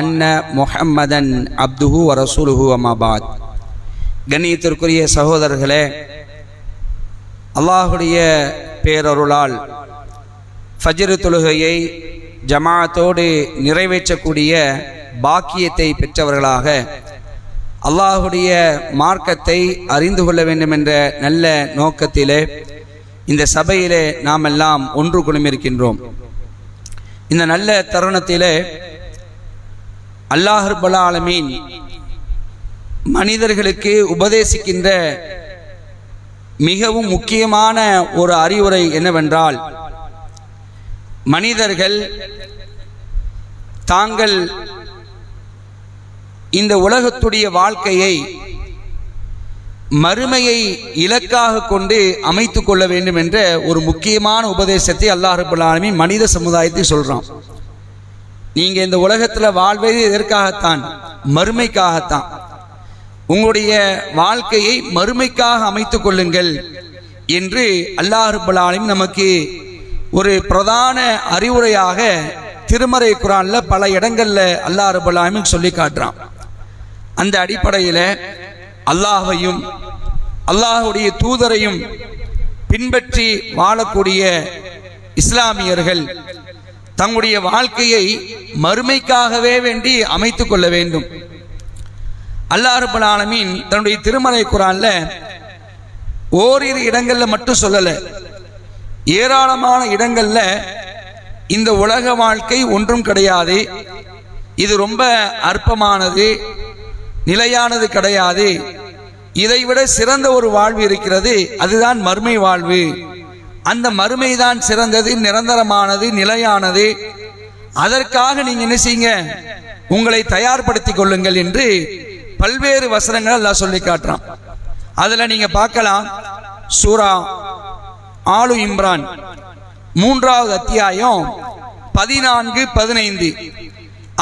அன்ன முஹம்மதன் அப்துஹு வரசூலுஹு அமாபாத் கண்ணியத்திற்குரிய சகோதரர்களே அல்லாஹுடைய பேரருளால் ஃபஜ்ரு தொழுகையை ஜமாத்தோடு நிறைவேற்றக்கூடிய பாக்கியத்தை பெற்றவர்களாக அல்லாஹுடைய மார்க்கத்தை அறிந்து கொள்ள வேண்டும் என்ற நல்ல நோக்கத்திலே இந்த சபையிலே நாம் எல்லாம் ஒன்று குழுமிருக்கின்றோம். இந்த நல்ல தருணத்திலே அல்லாஹ் ரப்பல் மனிதர்களுக்கு உபதேசிக்கின்ற மிகவும் முக்கியமான ஒரு அறிவுரை என்னவென்றால் மனிதர்கள் தாங்கள் இந்த உலகத்துடைய வாழ்க்கையை மறுமையை இலக்காக கொண்டு அமைத்து கொள்ள வேண்டும் என்ற ஒரு முக்கியமான உபதேசத்தை அல்லாஹ் ரபுல் மனித சமுதாயத்தை சொல்கிறான் நீங்க இந்த உலகத்துல வாழ்வது எதற்காகத்தான்? மறுமைக்காகத்தான். உங்களுடைய வாழ்க்கையை மறுமைக்காக அமைத்துக் கொள்ளுங்கள் என்று அல்லாஹ் ரபுல் நமக்கு ஒரு பிரதான அறிவுரையாக திருமறை குரான்ல பல இடங்கள்ல அல்லாஹ் ரபுல்லாலும் சொல்லி காட்டுறான். அந்த அடிப்படையில் அல்லாஹையும் அல்லாஹுடைய தூதரையும் பின்பற்றி வாழக்கூடிய இஸ்லாமியர்கள் தங்களுடைய வாழ்க்கையை மறுமைக்காகவே வேண்டி அமைத்து கொள்ள வேண்டும். அல்லாஹ் ஆலமீன் தன்னுடைய திருமலை குரான்ல ஓரிரு இடங்கள்ல மட்டும் சொல்லல. ஏராளமான இடங்கள்ல இந்த உலக வாழ்க்கை ஒன்றும் கிடையாது. இது ரொம்ப அற்பமானது நிலையானது கிடையாது. இதைவிட சிறந்த ஒரு வாழ்வு இருக்கிறது அதுதான் மறுமை வாழ்வு. அந்த மறுமை தான் சிறந்தது நிரந்தரமானது நிலையானது. அதற்காக நீங்க என்ன செய்யுங்க? உங்களை தயார்படுத்திக் கொள்ளுங்கள் என்று பல்வேறு வசனங்கள் அல்லாஹ் சொல்லி காட்டுறான். அதுல நீங்க பார்க்கலாம். சூரா ஆலு இம்ரான் மூன்றாவது அத்தியாயம் பதினான்கு பதினைந்து.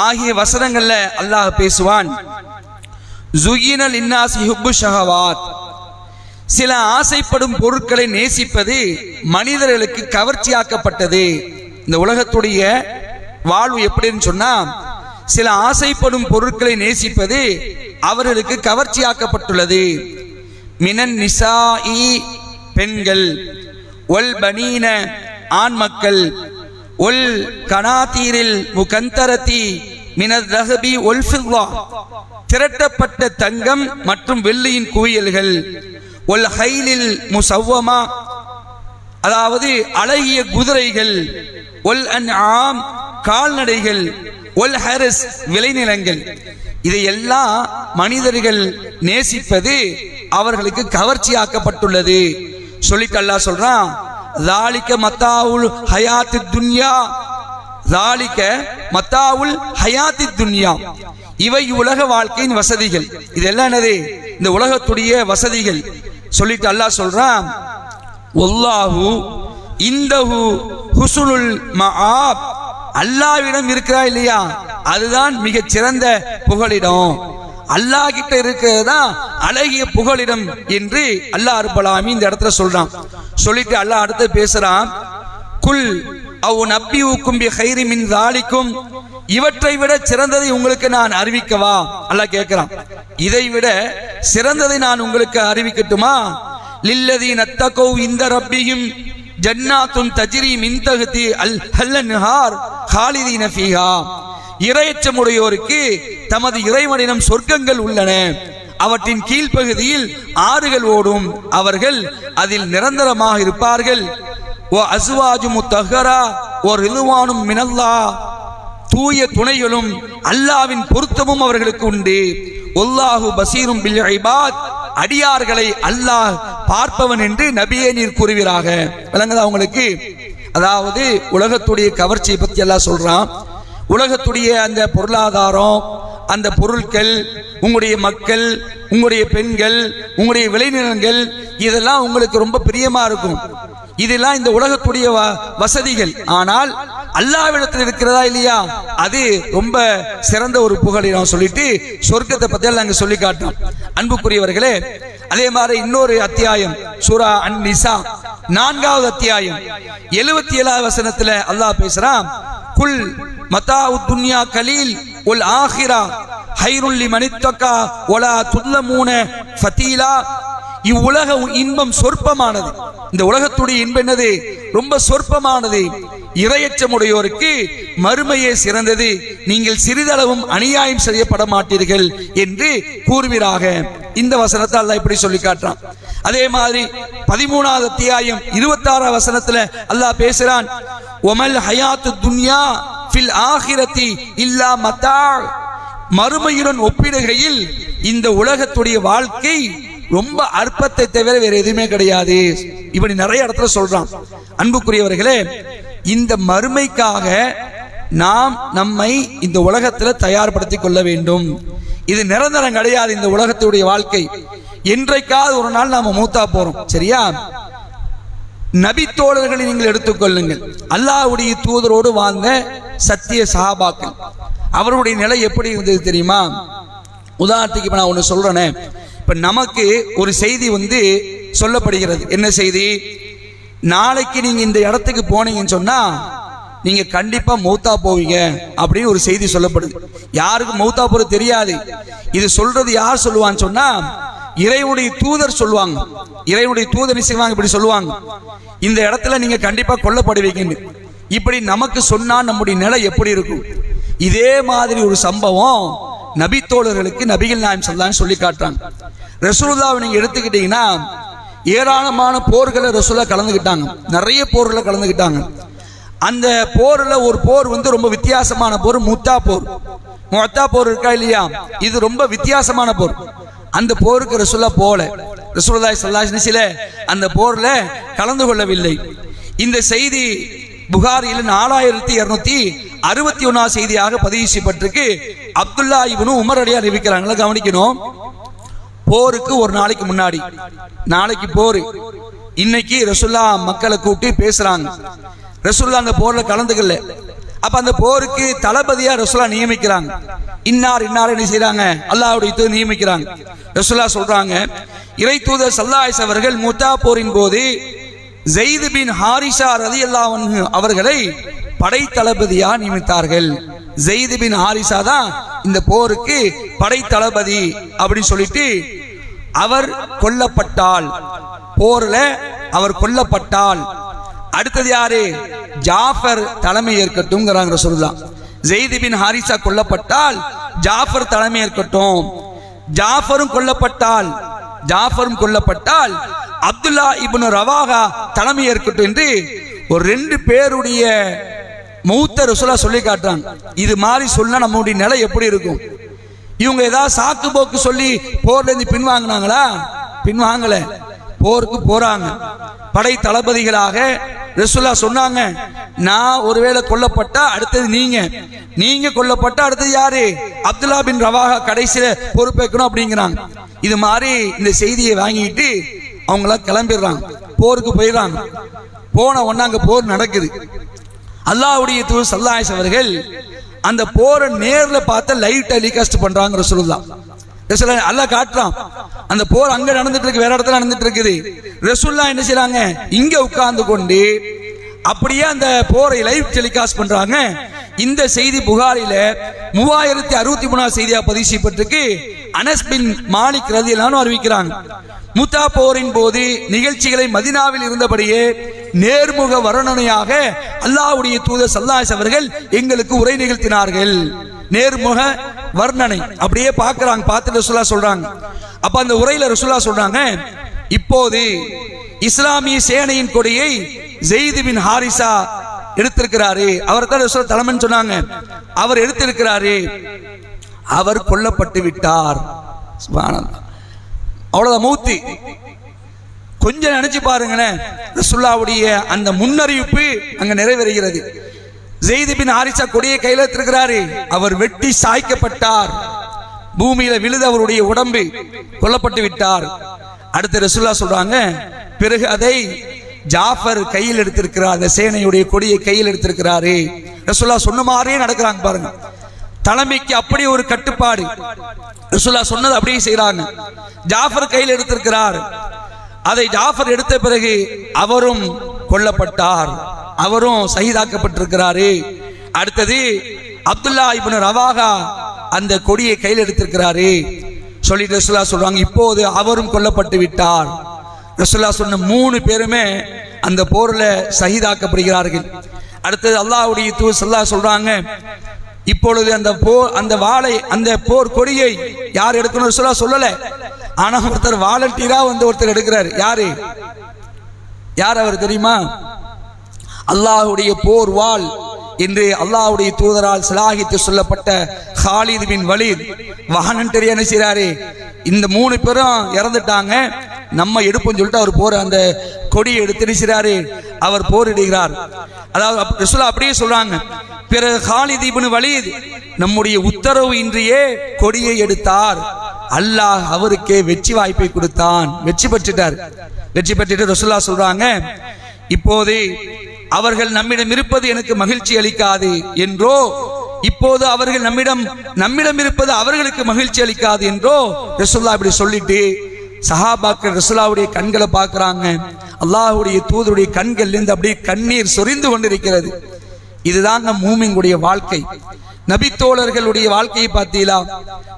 ஆகிய வசனங்கள்ல அல்லாஹ் பேசுவான். ஜுயினல் இன்னாசி ஹுப்பு ஷஹவாத். சில ஆசைப்படும் பொருட்களை நேசிப்பது மனிதர்களுக்கு கவர்ச்சியாக்கப்பட்டது. இந்த உலகத்துடைய வாழ்வு எப்படின்னு சொன்னா சில ஆசைப்படும் பொருட்களை நேசிப்பது அவர்களுக்கு கவர்ச்சியாக்கப்பட்டுள்ளது. மினன் நிசாஇ பெண்கள் ஒல் பனீன ஆண் மக்கள் ஒல் கனாத்தீரில் முகந்தரத்தி மினத் ரஹபி ஒல் திரட்டப்பட்ட தங்கம் மற்றும் வெள்ளியின் குவியல்கள் ஒல் ஹைலில் முசவ்வமா அதாவது அழகிய குதிரைகள் ஒல் அன் ஆம் கால்நடைகள் ஒல் ஹரஸ் விளைநிலங்கள். இதையெல்லாம் மனிதர்கள் நேசிப்பது அவர்களுக்கு கவர்ச்சியாக்கப்பட்டுள்ளது. சொல்லிட்டு அல்லாஹ் சொல்றான் தாலிக்க மத்தாவுல் ஹயாத்து துன்யா தாலிக்க மத்தாவுல் ஹயாத்தி துன்யா இவை உலக வாழ்க்கையின் வசதிகள். இதெல்லாம் என்னது? இந்த உலகத்துடைய வசதிகள். சொல்லிட்டு அல்லாஹ் சொல்றான் ஒல்லாஹு இந்தஹு ஹுசுனுல் மஆப். அல்லாவிடம் இருக்கிறா இல்லையா? அதுதான் மிக சிறந்த புகலிடம். அல்லாஹ் கிட்ட இருக்கிறது தான் அழகிய புகலிடம் என்று அல்லாஹ் அருபலாமி இந்த இடத்துல சொல்றான். சொல்லிட்டு அல்லாஹ் அடுத்து பேசுறான். குல் அவ் நப்பி ஊக்கும் ஹைரி மின் தாளிக்கும் இவற்றை விட சிறந்ததை உங்களுக்கு நான் அறிவிக்கவா? அல்லாஹ் கேட்கிறான் இதை விட சிறந்ததை நான் உங்களுக்கு அறிவிக்கட்டுமா? லில்லதி நத்தகோ இந்த ரப்பியும் ஜன்னாத்துன் தஜ்ரி மின் தகுதி அல் ஹல்ல நிஹார் ஹாலிதீன ஃபீஹா. இரையச்சமுடையோருக்கு தமது இறைவனிடம் சொர்க்கங்கள் உள்ளன. அவற்றின் கீழ்ப்பகுதியில் ஆறுகள் ஓடும். அவர்கள் அதில் நிரந்தரமாக இருப்பார்கள். ஓ அசுவாஜு முத்தஹரா ஓ ரிதுவானும் மினல்லா. தூய துணைகளும் அல்லாவின் பொருத்தமும் அவர்களுக்கு உண்டு. ஒல்லாஹு பசீரும் பில் அடியார்களை அல்லாஹ் பார்ப்பவன் என்று நபியே நீர் கூறுவீராக. விளங்குதா உங்களுக்கு? அதாவது உலகத்துடைய கவர்ச்சியை பற்றி எல்லாம் சொல்கிறான் உலகத்துடைய அந்த பொருளாதாரம் அந்த பொருட்கள் உங்களுடைய மக்கள் உங்களுடைய பெண்கள் உங்களுடைய விளைநிலங்கள் இதெல்லாம் உங்களுக்கு ரொம்ப பிரியமா இருக்கும். இதெல்லாம் இந்த உலகத்துடைய வ- வசதிகள். ஆனால் அல்லாவிடத்தில் இருக்கிறதா இல்லையா? அது ரொம்ப சிறந்த ஒரு புகழை நான் சொல்லிட்டு சொர்க்கத்தை பத்தி எல்லாம் சொல்லி காட்டோம் அன்புக்குரியவர்களே அதே மாதிரி இன்னொரு அத்தியாயம் சூரா அன் நிசா நான்காவது அத்தியாயம். எழுபத்தி ஏழாவது வசனத்துல அல்லாஹ் பேசுறான் குல் மதா துன்யா கலீல் உல் ஆஹிரா ஹைருல்லி மனித்தக்கா ஒலா துல்லமூன ஃபத்தீலா இவ்வுலக இன்பம் சொற்பமானது. இந்த உலகத்துடைய இன்பம் என்னது? ரொம்ப சொற்பமானது. இரையச்சமுடையோருக்கு மறுமையே சிறந்தது. நீங்கள் சிறிதளவும் அநியாயம் செய்யப்பட மாட்டீர்கள் என்று கூறுவீராக. இந்த வசனத்தை அல்லாஹ் இப்படி சொல்லி காட்டுறான். அதே மாதிரி பதிமூணாவது அத்தியாயம் இருபத்தாறாம் வசனத்துல அல்லாஹ் பேசுறான் ஒமல் ஹயாத்து துன்யா ஃபில் ஆகிரத்தி இல்லா மத்தா. மறுமையுடன் ஒப்பிடுகையில் இந்த உலகத்துடைய வாழ்க்கை ரொம்ப அற்பத்தை தவிர வேற எதுவுமே கிடையாது. இப்படி நிறைய இடத்துல சொல்றான். அன்புக்குரியவர்களே இந்த மறுமைக்காக நாம் நம்மை இந்த உலகத்துல தயார்படுத்திக் கொள்ள வேண்டும். இது நிரந்தரம் கிடையாது இந்த உலகத்துடைய வாழ்க்கை. என்றைக்காவது ஒரு நாள் நாம மூத்தா போறோம். சரியா? நபி தோழர்களை நீங்கள் எடுத்துக்கொள்ளுங்கள் அல்லாஹ்வுடைய தூதரோடு வாழ்ந்த சத்திய சஹாபாக்கள். அவருடைய நிலை எப்படி இருந்தது தெரியுமா? உதாரணத்துக்கு இப்ப நான் ஒன்று சொல்றேனே. இப்போ நமக்கு ஒரு செய்தி வந்து சொல்லப்படுகிறது. என்ன செய்தி? நாளைக்கு நீங்க இந்த இடத்துக்கு போனீங்கன்னு சொன்னா நீங்க கண்டிப்பா மௌத்தா போவீங்க அப்படின்னு ஒரு செய்தி சொல்லப்படுது. யாருக்கு மௌத்தா போறது தெரியாது. இது சொல்றது யார் சொல்லுவான்னு சொன்னா இறைவனுடைய தூதர் சொல்லுவாங்க. இறைவனுடைய தூதர் செய்வாங்க? இப்படி சொல்லுவாங்க. இந்த இடத்துல நீங்க கண்டிப்பா கொல்லப்படுவீங்கன்னு. இப்படி நமக்கு சொன்னா நம்முடைய நிலை எப்படி இருக்கும்? இதே மாதிரி ஒரு சம்பவம் நபி தோழர்களுக்கு நபிகள் நாயம் சொல்லலாம்னு சொல்லி காட்டுறாங்க. ரசூலுல்லாவை நீங்க எடுத்துக்கிட்டீங்கன்னா ஏராளமான போர்களை ரசூலா கலந்துக்கிட்டாங்க. நிறைய போர்களை கலந்துக்கிட்டாங்க. அந்த போர்ல ஒரு போர் வந்து ரொம்ப வித்தியாசமான போர் முத்தா போர். முத்தா போர் இருக்கா இல்லையா? இது ரொம்ப வித்தியாசமான போர். அந்த போருக்கு ரசூலா போல ரசூலாய் ஸல்லல்லாஹு சில அந்த போர்ல கலந்து கொள்ளவில்லை. இந்த செய்தி புகாரியில் நாலாயிரத்தி இரநூத்தி அறுபத்தி ஒன்னாம் செய்தியாக பதிவு செய்யப்பட்டிருக்கு. அப்துல்லா இவனு உமர் அடியா அறிவிக்கிறாங்களா கவனிக்கணும். போருக்கு ஒரு நாளைக்கு முன்னாடி. நாளைக்கு போர். இன்னைக்கு ரசுல்லா மக்களை கூட்டி பேசுறாங்க. ரசுல்லா அந்த போர்ல கலந்துக்கல. அப்ப அந்த போருக்கு தளபதியா ரசுல்லா நியமிக்கிறாங்க. இன்னார் இன்னார் என்ன செய்யறாங்க அல்லாவுடைய தூது நியமிக்கிறாங்க. ரசுல்லா சொல்றாங்க இறை தூதர் சல்லாஹ் அவர்கள் முத்தா போரின் போது ஜெயிது பின் ஹாரிஷா ரதி அவர்களை படை தளபதியா நியமித்தார்கள். ஜெயிது பின் ஹாரிஷா தான் இந்த போருக்கு படை தளபதி அப்படின்னு சொல்லிட்டு அவர் கொல்லப்பட்டால் போர்ல அவர் கொல்லப்பட்டால். அடுத்தது யாரு? ஜாஃபர் தலைமை ஏற்கட்டும்ங்கிறாங்க சொல்லலாம் ஜெயிது பின் ஹாரிசா கொல்லப்பட்டால் ஜாஃபர் தலைமை ஏற்கட்டும். ஜாஃபரும் கொல்லப்பட்டால் ஜாஃபரும் கொல்லப்பட்டால் அப்துல்லா இப்னு ரவாகா தலைமை ஏற்கட்டும் என்று ஒரு ரெண்டு பேருடைய மூத்த ரசூலா சொல்லி காட்டுறாங்க. இது மாதிரி சொன்னா நம்மளுடைய நிலை எப்படி இருக்கும்? இவங்க ஏதாவது சாக்கு போக்கு சொல்லி போர்ல இருந்து பின்வாங்கினாங்களா பின்வாங்கல போருக்கு போறாங்க. படை தளபதிகளாக ரசுல்லா சொன்னாங்க நான் ஒருவேளை கொல்லப்பட்டா அடுத்தது நீங்க. நீங்க கொல்லப்பட்டா அடுத்தது யாரு? அப்துல்லா பின் ரவாஹா கடைசியில பொறுப்பேற்கணும் அப்படிங்கிறாங்க. இது மாதிரி இந்த செய்தியை வாங்கிட்டு அவங்களாம் கிளம்பிடுறாங்க. போருக்கு போயிடுறாங்க. போன உடனே அங்க போர் நடக்குது. அல்லாவுடைய தூர் சல்லாஹ் அவர்கள் அந்த போரை நேரில் பார்த்த லைவ் டெலிகாஸ்ட் பண்றாங்க ரசூலுல்லா ரசூலுல்லாஹ் அல்லாஹ் காட்டுறான். அந்த போர் அங்க நடந்துட்டு இருக்கு வேற இடத்துல நடந்துட்டு இருக்குது. ரசூல்லா என்ன செய்யறாங்க இங்க உட்கார்ந்து கொண்டு அப்படியே அந்த போரை லைவ் டெலிகாஸ்ட் பண்றாங்க. இந்த செய்தி புகாரில மூவாயிரத்தி அறுபத்தி மூணாவது செய்தியா பதிவு செய்யப்பட்டிருக்கு. அனஸ்பின் மாணிக் மாலிக் ரதி அறிவிக்கிறாங்க. முத்தா போரின் போது நிகழ்ச்சிகளை மதினாவில் இருந்தபடியே நேர்முக வர்ணனையாக அல்லாஹ்வுடைய தூதர் சல்லாஸ் அவர்கள் எங்களுக்கு உரை நிகழ்த்தினார்கள். நேர்முக வர்ணனை. அப்படியே பார்க்குறாங்க பார்த்து ரசுல்லா சொல்றாங்க. அப்ப அந்த உரையில ரசுல்லா சொல்றாங்க இப்போது இஸ்லாமிய சேனையின் கொடியை ஜெய்து பின் ஹாரிசா எடுத்திருக்கிறாரு. அவர் தான் தலைமைன்னு சொன்னாங்க. அவர் எடுத்திருக்கிறாரு. அவர் கொல்லப்பட்டு விட்டார். சுப்ஹானல்லாஹ். அவ்வளவுதான் மூத்தி கொஞ்சம் நினைச்சு பாருங்களேன். ரசுல்லாவுடைய அந்த முன்னறிவிப்பு அங்க நிறைவேறுகிறது. ஜெய்திபின் ஆரிசா கொடியை கையில எடுத்திருக்கிறாரு. அவர் வெட்டி சாய்க்கப்பட்டார். பூமியில விழுது அவருடைய உடம்பு. கொல்லப்பட்டு விட்டார். அடுத்து ரசுல்லா சொல்றாங்க பிறகு அதை ஜாஃபர் கையில் எடுத்திருக்கிறார். அந்த சேனையுடைய கொடியை கையில் எடுத்திருக்கிறாரு. ரசுல்லா சொன்ன மாதிரியே நடக்கிறாங்க பாருங்க. தலைமைக்கு அப்படி ஒரு கட்டுப்பாடு. ரசூல்லா சொன்னது அப்படியே செய்கிறாங்க ஜாஃபர் கையில் எடுத்திருக்கிறார். அதை ஜாஃபர் எடுத்த பிறகு அவரும் கொல்லப்பட்டார். அவரும் சகிதாக்கப்பட்டிருக்கிறாரு. அடுத்தது அப்துல்லா இபின் ரவாகா அந்த கொடியை கையில் எடுத்திருக்கிறாரு. சொல்லிட்டு ரசுல்லா சொல்றாங்க இப்போது அவரும் கொல்லப்பட்டு விட்டார். ரசுல்லா சொன்ன மூணு பேருமே அந்த போர்ல சகிதாக்கப்படுகிறார்கள். அடுத்தது அல்லாஹ்வுடைய தூ சொல்லா சொல்றாங்க இப்பொழுது அந்த போர் அந்த வாளை அந்த போர் கொடியை யார் எடுக்கணும் சொல்ல சொல்லல. ஆனா ஒருத்தர் வாலண்டியரா வந்து ஒருத்தர் எடுக்கிறார். யாரு? யார் அவர் தெரியுமா? அல்லாஹுடைய போர் வாள். என்று அல்லாவுடைய தூதரால் சிலாகித்து சொல்லப்பட்ட ஹாலித் பின் வலீத் தெரிய என்ன இந்த மூணு பேரும் இறந்துட்டாங்க. நம்ம எடுப்போம்னு சொல்லிட்டு அவர் போற அந்த கொடியை எடுத்து நினைச்சாரு அவர் போரிடுகிறார். அதாவது அப்~ அப்படியே சொல்றாங்க. பிறகு ஹாலிதீபின் இப்னு வலீத் நம்முடைய உத்தரவு இன்றியே கொடியை எடுத்தார். அல்லாஹ் அவருக்கே வெற்றி வாய்ப்பை கொடுத்தான். வெற்றி பெற்றுட்டார். வெற்றி பெற்றுட்டு ரசுல்லா சொல்றாங்க இப்போது அவர்கள் நம்மிடம் இருப்பது எனக்கு மகிழ்ச்சி அளிக்காது என்றோ இப்போது அவர்கள் நம்மிடம் நம்மிடம் இருப்பது அவர்களுக்கு மகிழ்ச்சி அளிக்காது என்றோ ரசுல்லா இப்படி சொல்லிட்டு சஹாபாக்கள் ரசுல்லாவுடைய கண்களை பார்க்கறாங்க. அல்லாஹ்வுடைய தூதருடைய கண்கள்ல இருந்து அப்படியே கண்ணீர் சொரிந்து கொண்டிருக்கிறது. இதுதான் நம் மூமிங்களுடைய வாழ்க்கை. நபித்தோழர்களுடைய வாழ்க்கையை பார்த்தீங்களா?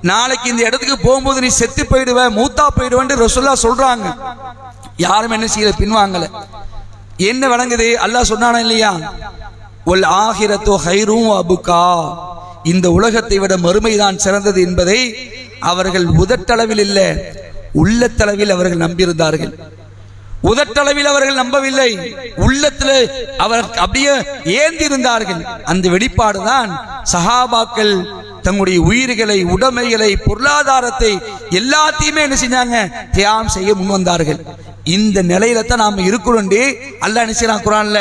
நாளைக்கு இந்த இடத்துக்கு போகும்போது நீ செத்து போயிடுவ மூத்தா போயிடுவேன் ரசுல்லா சொல்றாங்க. யாரும் என்ன செய்யல? பின்வாங்கல. என்ன வழங்குது? அல்லாஹ் சொன்னானா இல்லையா? ஒல் ஆகிரத்தோ ஹைரும் அபுகா இந்த உலகத்தை விட மறுமைதான் சிறந்தது என்பதை அவர்கள் உதட்டளவில் இல்லை உள்ளத்தளவில் அவர்கள் நம்பியிருந்தார்கள். உதட்டளவில் அவர்கள் நம்பவில்லை உள்ளத்துல அவர் அப்படியே ஏந்தி இருந்தார்கள் அந்த வெளிப்பாடு தான் சஹாபாக்கள் தங்களுடைய உயிர்களை உடைமைகளை பொருளாதாரத்தை எல்லாத்தையுமே என்ன செஞ்சாங்க? தியாகம் செய்ய முன் வந்தார்கள் இந்த நிலையில தான் நாம இருக்கிறோண்டி அல்லாஹ் என்ன குரான்ல?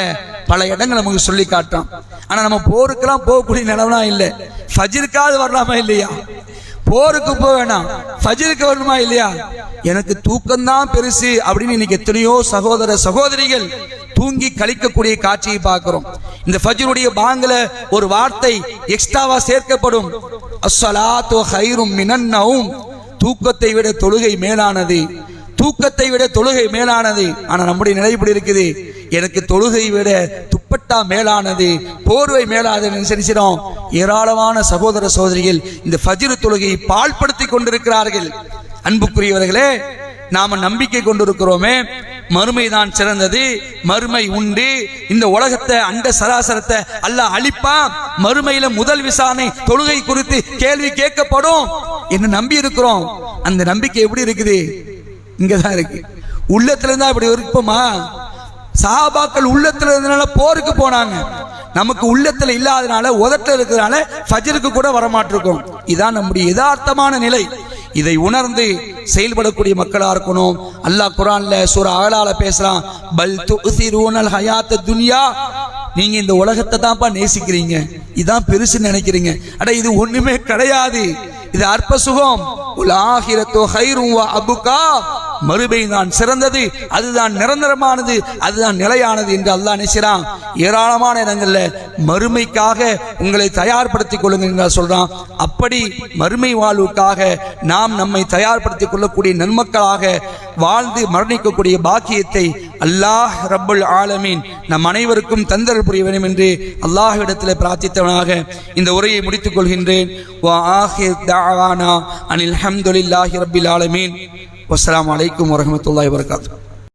பல இடங்கள் நமக்கு சொல்லி காட்டுறான். ஆனா நம்ம போருக்கெல்லாம் போகக்கூடிய நிலவெல்லாம் இல்லை. ஃபஜிருக்காவது வரலாமா இல்லையா? போருக்கு போக வேணாம். ஃபஜ்ருக்கு வரணுமா இல்லையா? எனக்கு தூக்கம்தான் பெருசு அப்படின்னு இன்னைக்கு எத்தனையோ சகோதர சகோதரிகள் தூங்கி கழிக்கக்கூடிய காட்சியை பார்க்கிறோம். இந்த ஃபஜ்ருடைய பாங்கல ஒரு வார்த்தை எக்ஸ்ட்ராவா சேர்க்கப்படும். அஸ்ஸலாத்து ஹைரும் மினன்னவும் தூக்கத்தை விட தொழுகை மேலானது. தூக்கத்தை விட தொழுகை மேலானது. ஆனால் நம்முடைய நிலை இப்படி இருக்குது. எனக்கு தொழுகை விட துப்பட்டா மேலானது போர்வை மேலானது செஞ்சிடும் ஏராளமான சகோதர சகோதரிகள் இந்த ஃபஜிரு தொழுகையை பாழ்படுத்தி கொண்டிருக்கிறார்கள். அன்புக்குரியவர்களே நாம நம்பிக்கை கொண்டிருக்கிறோமே. மறுமைதான் சிறந்தது. மறுமை உண்டு. இந்த உலகத்தை அண்ட சராசரத்தை அல்லாஹ் அழிப்பா? மறுமையில முதல் விசாரணை தொழுகை குறித்து கேள்வி கேட்கப்படும் என்று நம்பி இருக்கிறோம் அந்த நம்பிக்கை எப்படி இருக்குது? இங்கதான் இருக்கு. உள்ளத்துல இருந்தா இப்படி இருப்போமா சஹாபாக்கள் உள்ளத்துல இருந்தனால போருக்கு போனாங்க. நமக்கு உள்ளத்துல இல்லாதனால உதட்ட இருக்கிறதுனால ஃபஜருக்கு கூட வரமாட்டிருக்கோம். இதான் நம்முடைய யதார்த்தமான நிலை. இதை உணர்ந்து செயல்படக்கூடிய மக்களா இருக்கணும். அல்லாஹ் குரான்ல சூரா அகலால பேசலாம் பல் துசிரூனல் ஹயாத்த துன்யா. நீங்க இந்த உலகத்தை தான்ப்பா நேசிக்கிறீங்க. இதான் பெருசு நினைக்கிறீங்க. அட இது ஒண்ணுமே கிடையாது. இது அற்ப சுகம். உல் ஆகிரத்தோ ஹைரும் அபுகா. மறுபை தான் சிறந்தது அதுதான் நிரந்தரமானது அதுதான் நிலையானது என்று அல்லாஹ் நினைச்சான் ஏராளமான இடங்கள்ல மறுமைக்காக உங்களை தயார்படுத்திக் கொள்ளுங்க என்று சொல்றான். அப்படி மறுமை வாழ்வுக்காக நாம் நம்மை தயார்படுத்திக் கொள்ளக்கூடிய நன்மக்களாக வாழ்ந்து மரணிக்கக்கூடிய பாக்கியத்தை அல்லாஹ் ரப்புல் ஆலமீன் நம் அனைவருக்கும் தந்தல் புரிய வேண்டும் என்று அல்லாஹ்விடத்தில் பிரார்த்தித்தவனாக இந்த உரையை முடித்துக் கொள்கின்றேன். அனில் ஹம்துலில்லாஹி ரப்பில் ஆலமீன். വസ്സലാമലൈക്കും വറഹമത്തല്ലാ വാത്തു